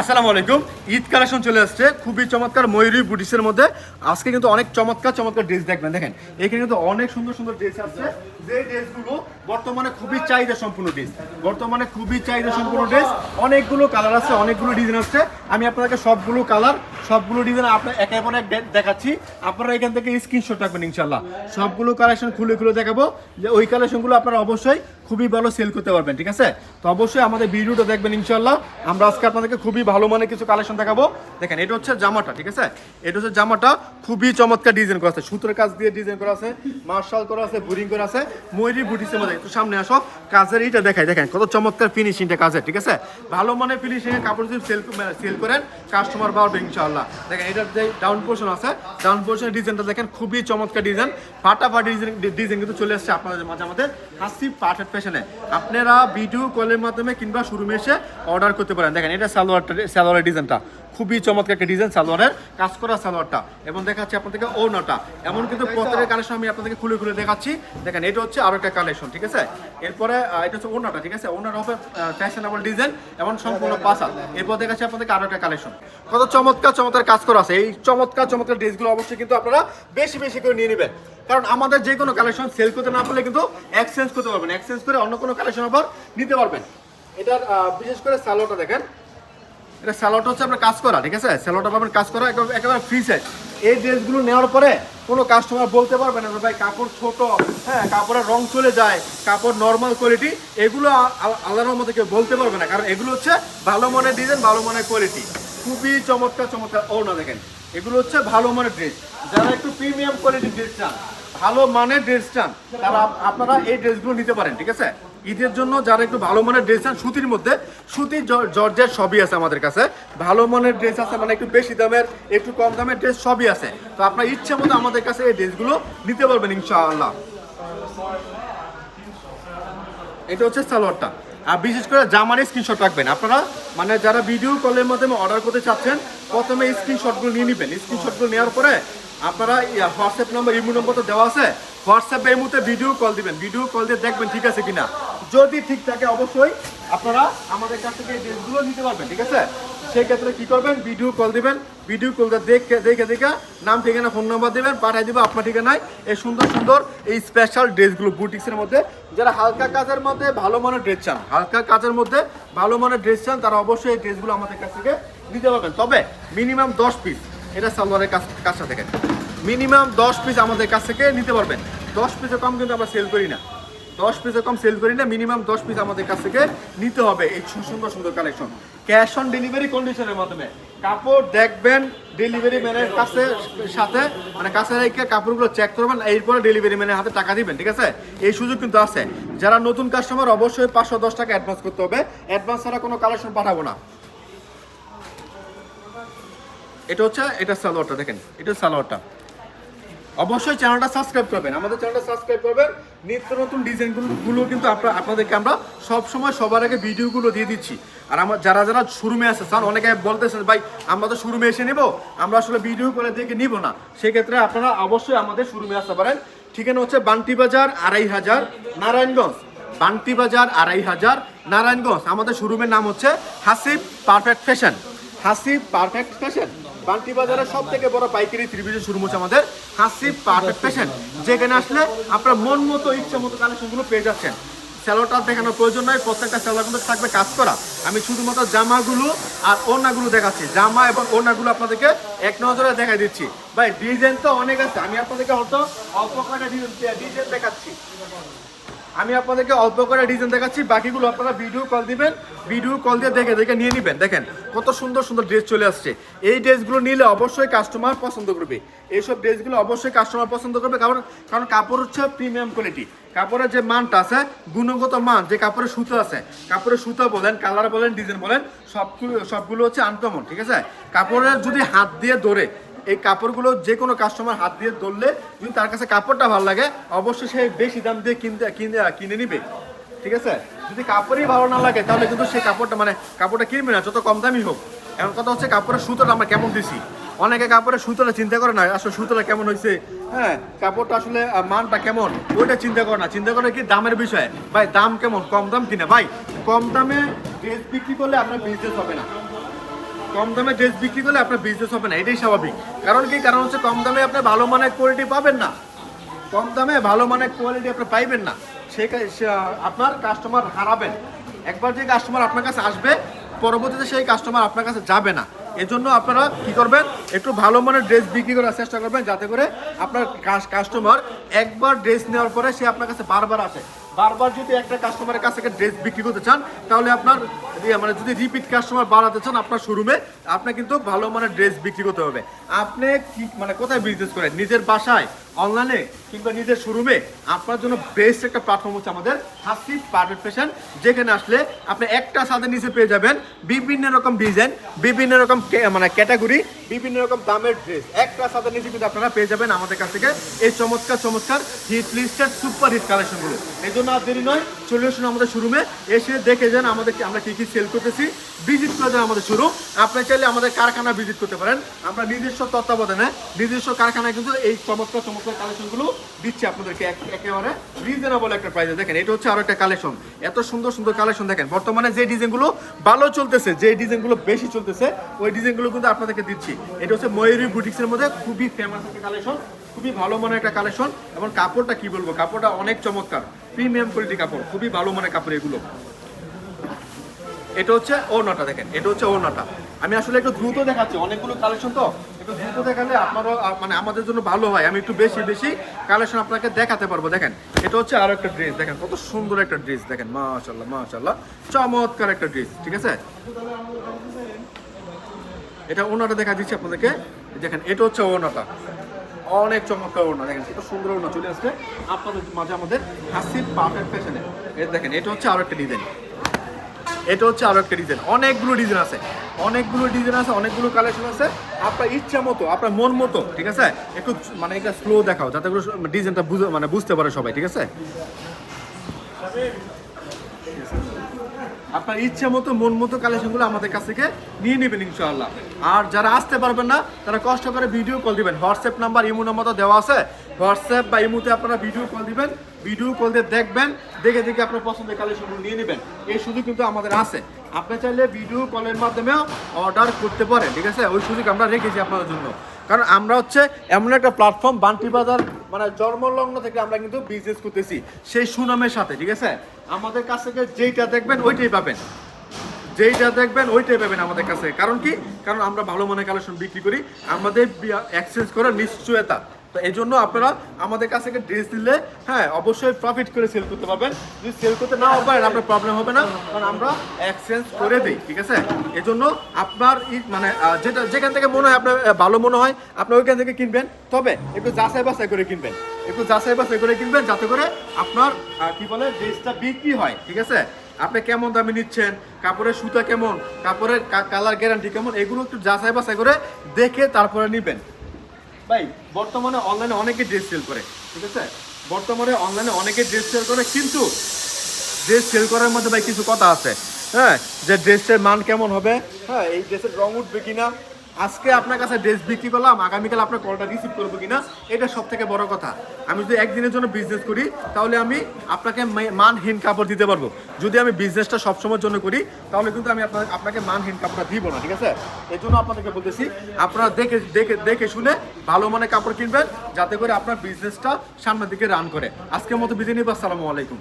আসসালামু আলাইকুম। ঈদ কালেকশন চলে আসছে। খুবই চমৎকার ময়ূরী বুটিসের মধ্যে। আজকে কিন্তু অনেক চমৎকার চমৎকার ড্রেস দেখবেন। দেখেন, এখানে কিন্তু অনেক সুন্দর সুন্দর ড্রেস আছে। যে ড্রেসগুলো বর্তমানে খুবই চাহিদা সম্পূর্ণ ড্রেস বর্তমানে খুবই চাহিদা সম্পূর্ণ ড্রেস অনেকগুলো কালার আছে, অনেকগুলো ডিজাইন আছে। আমি আপনাকে সবগুলো কালার সবগুলো ডিজাইন আপনার একের পর এক দেখাচ্ছি। আপনারা এখান থেকে স্ক্রিনশট রাখবেন ইনশাল্লাহ সবগুলো কালেকশন খুলে খুলে দেখাবো। যে ওই কালেকশনগুলো আপনারা অবশ্যই খুবই ভালো সেল করতে পারবেন, ঠিক আছে? তো অবশ্যই আমাদের ভিডিওটা দেখবেন ইনশাল্লাহ আমরা আজকে আপনাদেরকে খুবই ভালো মানের কিছু কালেকশন দেখাবো। দেখেন, এটা হচ্ছে জামাটা, ঠিক আছে? এটা হচ্ছে জামাটা খুবই চমৎকার ডিজাইন করা আছে। সুতোর কাজ দিয়ে ডিজাইন করা আছে, মার্শাল করা আছে, বুরিং করা আছে, ময়ূরী বুটিসের মধ্যে। একটু সামনে আসো, কাজের এইটা দেখাই। দেখেন, কত চমৎকার ফিনিশিংটা কাজের, ঠিক আছে? ভালো মানে ফিনিশিং এর কাপড় যদি সেল সেল করেন কাস্টমার বাড়বে ইনশাআল্লাহ। দেখেন এটার যে ডাউন পোর্শন আছে ডাউন পোর্শনের ডিজাইনটা দেখেন, খুবই চমৎকার ডিজাইন ফাটাফাটি ডিজাইন কিন্তু চলে আসছে আপনাদের মাঝে আমাদের হাসি পাঠের ফ্যাশনে আপনারা ভিডিও কলের মাধ্যমে কিংবা শুরু এসে অর্ডার করতে পারেন। দেখেন এটা সালোয়ারটা সালোয়ারের ডিজাইনটা খুবই চমৎকার একটা ডিজাইন সালোয়ারের কাজ করা সালোয়ারটা। এবং দেখাচ্ছি আপনাদেরকে ওনাটা এমন কিন্তু প্রত্যেকের কালেকশন আমি আপনাদেরকে খুলে খুলে দেখাচ্ছি। দেখেন এটা হচ্ছে আরও একটা কালেকশন ঠিক আছে? এরপরে এটা হচ্ছে ওনাটা ঠিক আছে? ওনার হবে ফ্যাশনেবল ডিজাইন এবং সম্পূর্ণ পাশা এরপর দেখাচ্ছি আপনাদেরকে আরও একটা কালেকশন কত চমৎকার চমৎকার কাজ করা আছে। এই চমৎকার চমৎকার ড্রেসগুলো অবশ্যই কিন্তু আপনারা বেশি বেশি করে নিয়ে নেবেন। কারণ আমাদের যে কোনো কালেকশন সেল করতে না পারলে কিন্তু এক্সচেঞ্জ করতে পারবেন এক্সচেঞ্জ করে অন্য কোনো কালেকশন আবার নিতে পারবেন। এটার বিশেষ করে সালোয়ারটা দেখেন। এটা স্যালোটা হচ্ছে আপনার কাজ করা, ঠিক আছে? স্যালোটা পাবেন কাজ করা, একেবারে- ফ্রি সাইজ এই ড্রেসগুলো নেওয়ার পরে কোনো কাস্টমার বলতে পারবে না ভাই, কাপড় ছোট হ্যাঁ কাপড়ের রং চলে যায়, কাপড় নর্মাল কোয়ালিটি এগুলো আ- আ- আল্লাহর মধ্যে কেউ বলতে পারবে না, কারণ এগুলো হচ্ছে ভালো মানের ডিজাইন ভালো মানের কোয়ালিটি খুবই চমৎকার চমৎকার ও না দেখেন। এগুলো হচ্ছে ভালো মানের ড্রেস যারা একটু প্রিমিয়াম কোয়ালিটির ড্রেস চান, ভালো মানের ড্রেস চান, তারা আপনারা এই ড্রেসগুলো নিতে পারেন, ঠিক আছে? ঈদের জন্য যারা একটু ভালো মানের ড্রেস চান, সুতির মধ্যে, সুতি জর্জের সবই আছে আমাদের কাছে। ভালো মানের ড্রেস আছে মানে একটু বেশি দামের, একটু কম দামের ড্রেস সবই আছে। তো আপনার ইচ্ছে মতো আমাদের কাছে এই ড্রেসগুলো নিতে পারবেন ইনশাআল্লাহ। এটা হচ্ছে সালোয়ারটা। আর বিশেষ করে জামার স্ক্রিনশট রাখবেন। আপনারা মানে যারা ভিডিও কলের মাধ্যমে অর্ডার করতে চাচ্ছেন, প্রথমে স্ক্রিনশটগুলো নিয়ে নেবেন। স্ক্রিনশটগুলো নেওয়ার পরে আপনারা হোয়াটসঅ্যাপ নম্বর ইমো নম্বর তো দেওয়া আছে। হোয়াটসঅ্যাপে এই মুহূর্তে ভিডিও কল দিবেন। ভিডিও কল দিয়ে দেখবেন ঠিক আছে কিনা। যদি ঠিক থাকে অবশ্যই আপনারা আমাদের কাছ থেকে ড্রেসগুলো নিতে পারবেন, ঠিক আছে? সেই ক্ষেত্রে কি করবেন? ভিডিও কল দিবেন। ভিডিও কল দেখে দেখে দেখে নাম, ঠিকানা ফোন নাম্বার দেবেন, পাঠিয়ে দিব আপনার ঠিকানায় এই সুন্দর সুন্দর এই স্পেশাল ড্রেসগুলো বুটিক্সের মধ্যে। যারা হালকা কাজের মধ্যে ভালো মানের ড্রেস চান, হালকা কাজের মধ্যে ভালো মানের ড্রেস চান, তারা অবশ্যই এই ড্রেসগুলো আমাদের কাছ থেকে নিতে পারবেন। তবে মিনিমাম দশ পিস এটা সালোয়ারের কাজ কাজটা থেকে মিনিমাম দশ পিস আমাদের কাছ থেকে নিতে পারবেন। দশ পিসের কম কিন্তু আমরা সেল করি না। দশ পিসের কম সেল করি না মিনিমাম দশ পিস আমাদের কাছ থেকে নিতে হবে। এই সুন্দর সুন্দর কালেকশন ক্যাশ অন ডেলিভারি কন্ডিশনের মাধ্যমে। কাপড় দেখবেন ডেলিভারি ম্যানের কাছে, সাথে মানে কাছে রেখে কাপড়গুলো চেক করবেন, এরপরে ডেলিভারি ম্যানের হাতে টাকা দিবেন, ঠিক আছে? এই সুযোগ কিন্তু আছে। যারা নতুন কাস্টমার অবশ্যই পাঁচশো, দশ টাকা অ্যাডভান্স করতে হবে। অ্যাডভান্স ছাড়া কোনো কালেকশন পাঠাবো না। এটা হচ্ছে, এটা সালোয়ারটা দেখেন, এটা সালোয়ারটা অবশ্যই চ্যানেলটা সাবস্ক্রাইব করবেন। আমাদের চ্যানেলটা সাবস্ক্রাইব করবেন। নিত্য নতুন ডিজাইনগুলো কিন্তু আপনার আপনাদেরকে আমরা সব সময় সবার আগে ভিডিওগুলো দিয়ে দিচ্ছি। আর আমার যারা যারা শোরুমে আছে স্যার অনেকে বলতেছেন, ভাই, আমরা তো শোরুমে এসে নেব, আমরা আসলে ভিডিও করে দেখে নিব না। সেক্ষেত্রে আপনারা অবশ্যই আমাদের শোরুমে আসতে পারেন। ঠিকানা হচ্ছে বান্টি বাজার আড়াই হাজার নারায়ণগঞ্জ। বান্টি বাজার আড়াই হাজার নারায়ণগঞ্জ। আমাদের শোরুমের নাম হচ্ছে Hasib perfect fashion. Hasib perfect fashion. Banti বাজারের সব থেকে বড় পাইকারি ত্রিভুজের শুরু হচ্ছে আমাদের হাসিব পারফেক্ট ফ্যাশন যেখানে আসলে আপনার মন মতো, ইচ্ছা মতো কালেকশনগুলো পেয়ে যাচ্ছেন। স্যালোটার দেখানোর প্রয়োজন নয় প্রত্যেকটা স্যালোর কিন্তু থাকবে কাজ করা। আমি শুধুমাত্র জামাগুলো আর ওড়নাগুলো দেখাচ্ছি। জামা এবং ওড়নাগুলো আপনাদেরকে এক নজরে দেখা দিচ্ছি। ভাই, ডিজাইন তো অনেক আছে। আমি আপনাদেরকে হয়তো অল্প কটা ডিজাইন দেখাচ্ছি। আমি আপনাদেরকে অল্প করে ডিজাইন দেখাচ্ছি, বাকিগুলো আপনারা ভিডিও কল দিবেন ভিডিও কল দিয়ে দেখে দেখে নিয়ে নেবেন। দেখেন, কত সুন্দর সুন্দর ড্রেস চলে আসছে। এই ড্রেসগুলো নিলে অবশ্যই কাস্টমার পছন্দ করবে। এইসব ড্রেসগুলো অবশ্যই কাস্টমার পছন্দ করবে, কারণ কারণ কাপড় হচ্ছে প্রিমিয়াম কোয়ালিটি কাপড়ের যে মানটা আছে, গুণগত মান, যে কাপড়ের সুতো আছে, কাপড়ের সুতো বলেন কালার বলেন ডিজাইন বলেন, সবগুলো সবগুলো হচ্ছে আনকমন ঠিক আছে? কাপড়ের যদি হাত দিয়ে ধরে এই কাপড়গুলো যে কোনো কাস্টমার হাত দিয়ে ধরলে যদি তার কাছে কাপড়টা ভালো লাগে, অবশ্যই সে বেশি দাম দিয়ে কিনতে কিনে কিনে নিবে। ঠিক আছে? যদি কাপড়ই ভালো না লাগে, তাহলে কিন্তু সেই কাপড়টা মানে কাপড়টা কিনবে না, যত কম দামই হোক। এমন কথা হচ্ছে কাপড়ের সুতোটা আমরা কেমন দিছি? অনেকে কাপড়ের সুতোটা চিন্তা করে না, আসলে সুতোটা কেমন হয়েছে হ্যাঁ কাপড়টা আসলে মানটা কেমন? ওইটা চিন্তা করে না। চিন্তা করে কি দামের বিষয়? ভাই, দাম কেমন? কম দাম কিনা? ভাই, কম দামে ড্রেস বিক্রি করলে আপনার বিজনেস হবে না। কম দামে ড্রেস বিক্রি করলে আপনার বিজনেস হবে না, এটাই স্বাভাবিক। কারণ কি? কারণ হচ্ছে কম দামে আপনি ভালো মানের কোয়ালিটি পাবেন না। কম দামে ভালো মানের কোয়ালিটি আপনি পাইবেন না। সে আপনার কাস্টমার হারাবেন। একবার যে কাস্টমার আপনার কাছে আসবে, পরবর্তীতে সেই কাস্টমার আপনার কাছে যাবে না। এজন্য আপনারা কি করবেন? একটু ভালো মানের ড্রেস বিক্রি করার চেষ্টা করবেন, যাতে করে আপনার কাস্টমার একবার ড্রেস নেওয়ার পরে সে আপনার কাছে বারবার আসে। বারবার যদি একটা কাস্টমারের কাছ থেকে ড্রেস বিক্রি করতে চান, তাহলে আপনার মানে যদি রিপিট কাস্টমার বাড়াতে চান আপনার শোরুমে আপনার কিন্তু ভালো মানের ড্রেস বিক্রি করতে হবে। আপনি কি মানে কোথায় বিজনেস করেন? নিজের বাসায়? অনলাইনে কিংবা নিজের শোরুমে আপনার জন্য বেস্ট একটা প্ল্যাটফর্ম হচ্ছে আমাদের হাসি পার্টেড ফ্যাশন যেখানে আসলে আপনি একটা সাদের নিচে পেয়ে যাবেন বিভিন্ন রকম ডিজাইন বিভিন্ন রকম মানে ক্যাটাগরি বিভিন্ন রকম দামের ড্রেস একটা সাদের নিচে কিন্তু আপনারা পেয়ে যাবেন আমাদের কাছ থেকে এই চমৎকার চমৎকার হিট লিস্টেড সুপার হিট কালেকশনগুলো এই জন্য আর দেরি নয়, চলে আসুন আমাদের শোরুমে এসে দেখে যান আমাদের আমরা কি কি সেল করতেছি ভিজিট করে যান আমাদের শোরুম আপনি চাইলে আমাদের কারখানা ভিজিট করতে পারেন। আমরা নিজস্ব তত্ত্বাবধানে নিজস্ব কারখানায় কিন্তু এই চমৎকার চমৎকার কালেকশনগুলো দিচ্ছি আপনাদেরকে একেবারে রিজনেবল একটা প্রাইসে দেখেন, এটা হচ্ছে আরও একটা কালেকশন এত সুন্দর সুন্দর কালেকশন দেখেন, বর্তমানে যে ডিজাইনগুলো ভালো চলতেছে, যে ডিজাইনগুলো বেশি চলতেছে, ওই ডিজাইনগুলো কিন্তু আপনাদেরকে দিচ্ছি। এটা হচ্ছে ময়ূরী বুটিক্সের মধ্যে খুবই ফেমাস একটা কালেকশন খুবই ভালো মানের একটা কালেকশন এবং কাপড়টা কি বলব, কাপড়টা অনেক চমৎকার। প্রিমিয়াম কোয়ালিটি কাপড়, খুবই ভালো মানের কাপড় এগুলো। এটা হচ্ছে ওড়নাটা, দেখেন, এটা হচ্ছে ওড়নাটা। আমি আসলে একটু দ্রুত দেখাচ্ছি, অনেকগুলো কালেকশন তো। একটু দ্রুত দেখালে আপনারও মানে আমাদের জন্য ভালো হয়। আমি একটু বেশি বেশি কালেকশন আপনাকে দেখাতে পারব। দেখেন, এটা হচ্ছে আরও একটা ড্রেস দেখেন, কত সুন্দর একটা ড্রেস দেখেন মাশাল্লাহ মাশাল্লাহ চমৎকার একটা ড্রেস ঠিক আছে? এটা ওনাটা দেখা দিচ্ছি আপনাদেরকে। দেখেন, এটা হচ্ছে ওনাটা অনেক চমৎকার ওনা দেখেন, কত সুন্দর ওনা চলে আসছে। আপনাদের মাঝে আমাদের হাসি পারফেক্ট ফ্যাশনে এটা দেখেন, এটা হচ্ছে আরও একটা ডিজাইন এটা হচ্ছে আরও একটা ডিজাইন অনেকগুলো ডিজাইন আছে। অনেকগুলো ডিজাইন আছে, অনেকগুলো কালেকশন আছে। আপনার ইচ্ছা মতো, আপনার মন মতো, ঠিক আছে? একটু মানে এটা স্লো দেখাও, যাতে করে ডিজাইনটা বুঝে মানে বুঝতে পারে সবাই, ঠিক আছে? আপনার ইচ্ছা মতো, মন মতো কালেকশনগুলো আমাদের কাছ থেকে নিয়ে নেবেন ইনশাআল্লাহ। আর যারা আসতে পারবেন না, তারা কষ্ট করে ভিডিও কল দিবেন। হোয়াটসঅ্যাপ নাম্বার ইমো নাম্বার তো দেওয়া আছে। হোয়াটসঅ্যাপ বা ইমোতে আপনারা ভিডিও কল দিবেন ভিডিও কল দিয়ে দেখবেন, দেখে দেখে আপনার পছন্দের কালেকশনগুলো নিয়ে নেবেন। এই সুযোগ কিন্তু আমাদের আছে। আপনি চাইলে ভিডিও কলের মাধ্যমেও অর্ডার করতে পারেন, ঠিক আছে? ওই সুযোগ আমরা রেখেছি আপনাদের জন্য। কারণ আমরা হচ্ছে এমন একটা প্ল্যাটফর্ম বান্টি বাজার মানে জন্মলগ্ন থেকে আমরা কিন্তু বিজনেস করতেছি। সেই সুনামের সাথে, ঠিক আছে? আমাদের কাছ থেকে যেইটা দেখবেন, ওইটাই পাবেন। যেইটা দেখবেন, ওইটাই পাবেন আমাদের কাছে কারণ কি? কারণ আমরা ভালো মনে কালেকশন বিক্রি করি। আমাদের এক্সচেঞ্জ করার নিশ্চয়তা। তো এই জন্য আপনারা আমাদের কাছ থেকে ড্রেস দিলে হ্যাঁ অবশ্যই প্রফিট করে সেল করতে পারবেন। যদি সেল করতে নাও পারেন, আপনার প্রবলেম হবে না। কারণ আমরা এক্সচেঞ্জ করে দিই, ঠিক আছে? এই জন্য আপনার মানে যেটা, যেখান থেকে মনে হয় আপনার ভালো মনে হয়, আপনি ওইখান থেকে কিনবেন। তবে একটু যাচাই বাছাই করে কিনবেন। একটু যাচাই বাছাই করে কিনবেন, যাতে করে আপনার কি বলে ড্রেসটা বিক্রি হয়, ঠিক আছে? আপনি কেমন দামে নিচ্ছেন, কাপড়ের সুতা কেমন, কাপড়ের কালার গ্যারান্টি কেমন, এগুলো একটু যাচাই বাছাই করে দেখে তারপরে নেবেন। ভাই, বর্তমানে অনলাইনে অনেকে ড্রেস সেল করে, ঠিক আছে? বর্তমানে অনলাইনে অনেকে ড্রেস সেল করে, কিন্তু ড্রেস সেল করার মধ্যে ভাই কিছু কথা আছে হ্যাঁ? যে ড্রেসের মান কেমন হবে হ্যাঁ? এই ড্রেসের রং উঠবে কিনা আজকে আপনার কাছে ড্রেস বিক্রি করলাম, আগামীকাল আপনার কলটা রিসিভ করব কিনা, এটা সব থেকে বড় কথা। আমি যদি একদিনের জন্য বিজনেস করি, তাহলে আমি আপনাকে মানহীন কাপড় দিতে পারব। যদি আমি বিজনেসটা সবসময়ের জন্য করি, তাহলে কিন্তু আমি আপনার আপনাকে মানহীন কাপড়টা দিব না, ঠিক আছে? এই জন্য আপনাদেরকে বলতেছি, আপনারা দেখে দেখে দেখে শুনে ভালো মানের কাপড় কিনবেন, যাতে করে আপনার বিজনেসটা সামনের দিকে রান করে। আজকের মতো বিজয় নিব, আসসালামু আলাইকুম।